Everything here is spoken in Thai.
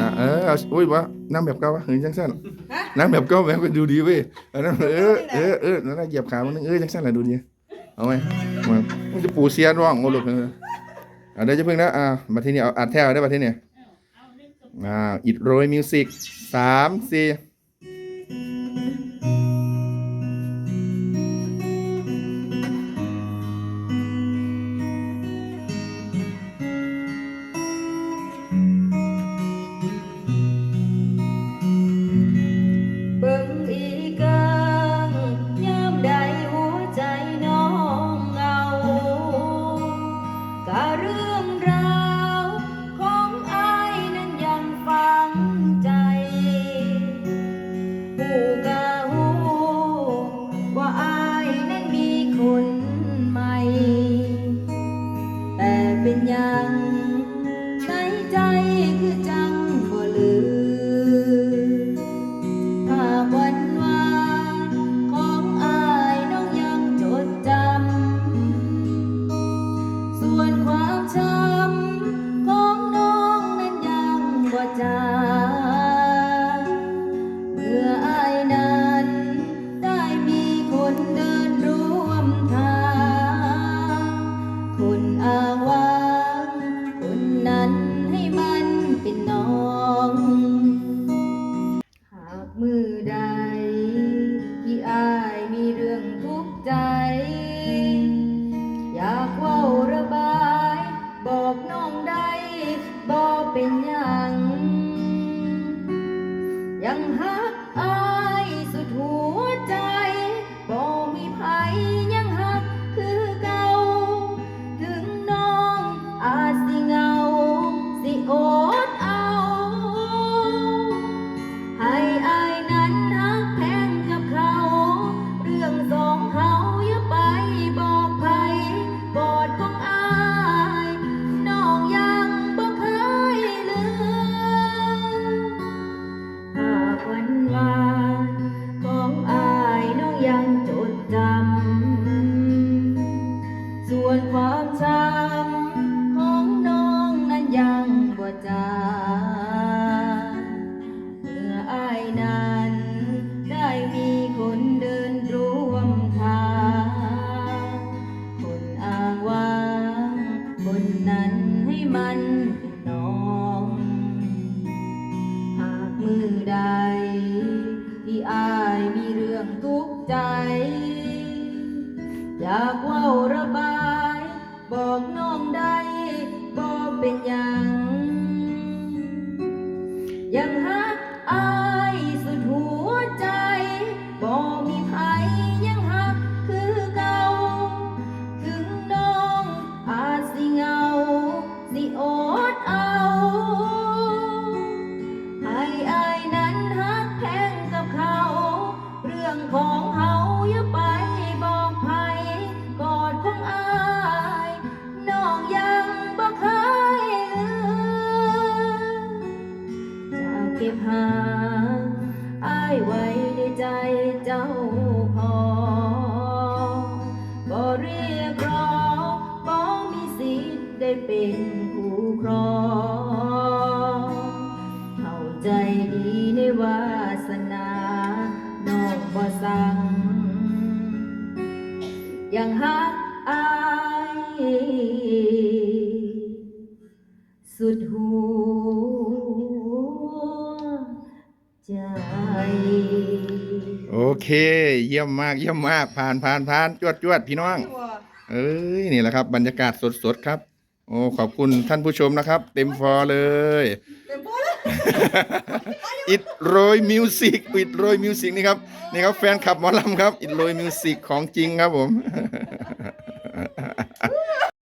นะเออเอาอุ้ยวะนั่งแบบเก่าวะเฮ้ยจังสั้นฮะนั่งแบบเก่าแบบก็ดูดีเว้ยเออนั่นเออเออเออนั่นนะเหยียบขามันนึงเออจังสั้นแหละดูดีเอาไหมมามันจะปูเสียนว่องโอ้ลูกเอออะเดี๋ยวจะเพิ่งนะอ่ามาที่นี่เอาอัดแท้ได้มาที่นี่อ่าอิดโรยมิวสิกสามสี่ำรา ยั ยั มันนองหากมือใด ที่อายมีเรื่องทุกข์ใจ อยากว่าระบา รื่องของเฮาอย่าไปบอกใครกอดของอายน้องยังบ่เคยลืมจะเก็บหาอายไว้ในใจเจ้าพอบ่เรียกร้องบ่มีสิทธิ์ได้เป็น ยังฮักอายสุดหัวใจ โอเค เยี่ยมมากเยี่ยมมาก ผ่านผ่านผ่านจวดจวดพี่น้อง เอ้ยนี่แหละครับ บรรยากาศสดๆครับ โอ้ขอบคุณท่านผู้ชมนะครับ เต็มฟอร์เลย เต็มพูดแล้ว อิดโรยมิวสิกอิดโรยมิวสิกนี่ครับนี่ครับแฟนคลับหมอลำครับอิดโรยมิวสิกของจริงครับผม